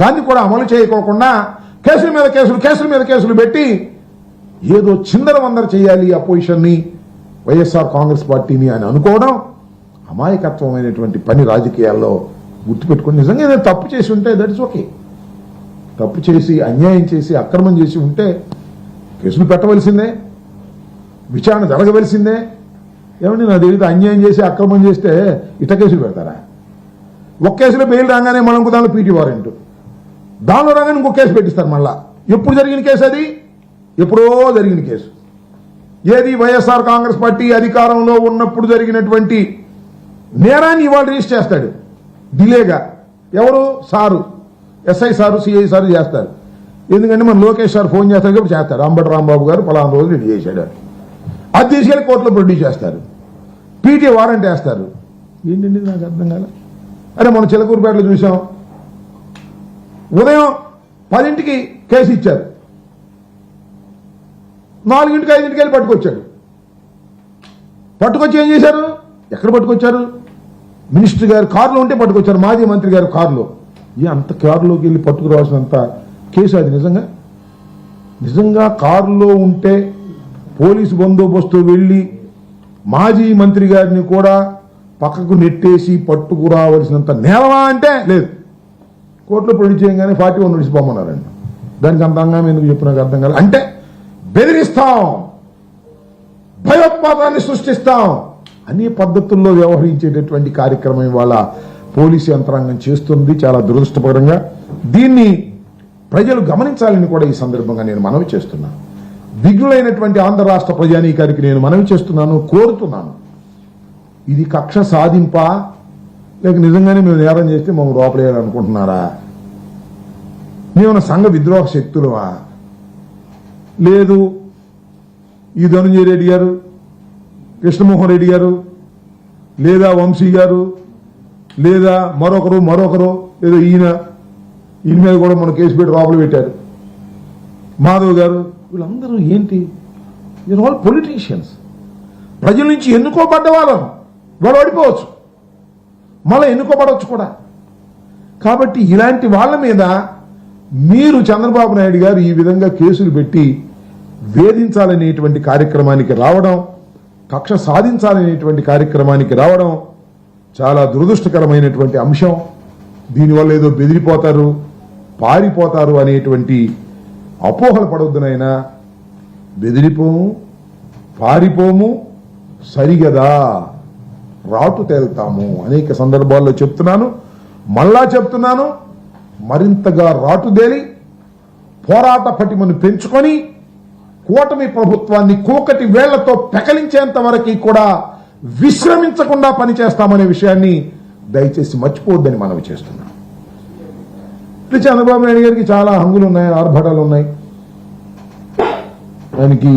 దాన్ని కూడా అమలు చేయకోకుండా కేసుల మీద కేసులు కేసుల మీద కేసులు పెట్టి ఏదో చిందర వందర చేయాలి అపోజిషన్ని వైఎస్ఆర్ కాంగ్రెస్ పార్టీని అని అనుకోవడం అమాయకత్వమైనటువంటి పని రాజకీయాల్లో గుర్తుపెట్టుకుని నిజంగా ఏదైనా తప్పు చేసి ఉంటే దట్ ఇస్ ఓకే తప్పు చేసి అన్యాయం చేసి అక్రమం చేసి ఉంటే కేసులు పెట్టవలసిందే విచారణ జరగవలసిందే. ఏమండి నా తెలియదు అన్యాయం చేసి అక్రమం చేస్తే ఇట కేసులు పెడతారా? ఒక కేసులో బెయిల్ రాగానే మనం ఇంకో దానిలో పీటీ వారెంట్. దానిలో రాగానే ఇంకో కేసు పెట్టిస్తారు మళ్ళా. ఎప్పుడు జరిగిన కేసు అది? ఎప్పుడో జరిగిన కేసు. ఏది వైఎస్ఆర్ కాంగ్రెస్ పార్టీ అధికారంలో ఉన్నప్పుడు జరిగినటువంటి నేరాన్ని ఇవాళ రిజిస్టర్ చేస్తాడు. డిలేగా. ఎవరు? Sir. SI sir CI sir చేస్తారు. ఎందుకంటే మన లోకేష్ సార్ ఫోన్ చేస్తారు కాబట్టి చేస్తారు. అంబటి రాంబాబు గారు పలానా రోజు రెడీ చేశాడు. అది తీసుకెళ్ళి కోర్టులో ప్రొడ్యూస్ చేస్తారు. పీటీ వారెంట్ వేస్తారు. ఏంటండి నాకు అర్థం కాలే? అరే మనం చిలకూరుపేటలో చూసాం. ఉదయం పదింటికి కేసు ఇచ్చారు. నాలుగింటికి ఐదింటికి వెళ్ళి పట్టుకొచ్చాడు. పట్టుకొచ్చి ఏం చేశారు? ఎక్కడ పట్టుకొచ్చారు? మినిస్టర్ గారు కారులో ఉంటే పట్టుకొచ్చారు మాజీ మంత్రి గారు కారులో. ఏ అంత కారులోకి వెళ్ళి పట్టుకురావాల్సినంత కేసు అది నిజంగా? నిజంగా కారులో ఉంటే పోలీసు బందోబస్తు వెళ్ళి మాజీ మంత్రి గారిని కూడా పక్కకు నెట్టేసి పట్టుకురావలసినంత నేలవా అంటే లేదు. కోర్టులో ప్రొడ్యూస్ చేయగానే ఫార్టీ వన్ నోటీస్ దానికి అంత అంగం ఎందుకు చెప్పు నాకు అర్థం కాదు అంటే బెదిరిస్తాం భయోత్పాదాన్ని సృష్టిస్తాం అన్ని పద్ధతుల్లో వ్యవహరించేటటువంటి కార్యక్రమం ఇవాళ పోలీసు యంత్రాంగం చేస్తుంది చాలా దురదృష్టపరంగా. దీన్ని ప్రజలు గమనించాలని కూడా ఈ సందర్భంగా నేను మనవి చేస్తున్నాను విఘ్నులైనటువంటి ఆంధ్ర రాష్ట్ర ప్రజానీకారికి నేను మనవి చేస్తున్నాను కోరుతున్నాను. ఇది కక్ష సాధింపా లేక నిజంగానే మేము నేరం చేస్తే మమ్మల్ని లోపలేయాలనుకుంటున్నారా? మేము సంఘ విద్రోహ శక్తులవా? లేదు ఈ ధనుంజయ రెడ్డి గారు కృష్ణమోహన్ రెడ్డి గారు లేదా వంశీ గారు లేదా మరొకరు మరొకరు లేదా ఈయన ఈయన మీద కూడా మన కేసు పెట్టి లోపల పెట్టారు. మాధవ్ గారు వీళ్ళందరూ ఏంటి? ఇది ఆల్ పొలిటీషియన్స్ ప్రజల నుంచి ఎన్నుకోబడ్డ వాళ్ళం వాళ్ళు ఓడిపోవచ్చు. మళ్ళీ ఎన్నుకోబడవచ్చు కూడా. కాబట్టి ఇలాంటి వాళ్ళ మీద మీరు చంద్రబాబు నాయుడు గారు ఈ విధంగా కేసులు పెట్టి వేధించాలనేటువంటి కార్యక్రమానికి రావడం కక్ష సాధించాలనేటువంటి కార్యక్రమానికి రావడం చాలా దురదృష్టకరమైనటువంటి అంశం. దీనివల్ల ఏదో బెదిరిపోతారు పారిపోతారు అనేటువంటి అపోహలు పడవద్దునైనా బెదిరిపోము పారిపోము సరిగదా. రాటు తేల్తాము. అనేక సందర్భాల్లో చెప్తున్నాను. మళ్ళా చెప్తున్నాను. మరింతగా రాటుదేలి పోరాట పటిమను పెంచుకొని కూటమి ప్రభుత్వాన్ని కూకటి వేళ్ళతో పెకలించేంత వరకు కూడా విశ్రమించకుండా పనిచేస్తామనే విషయాన్ని దయచేసి మర్చిపోవద్దని మనవి చేస్తున్నాం ఇది చంద్రబాబు నాయుడు గారికి చాలా హంగులు ఉన్నాయి ఆర్భటాలు ఉన్నాయి దానికి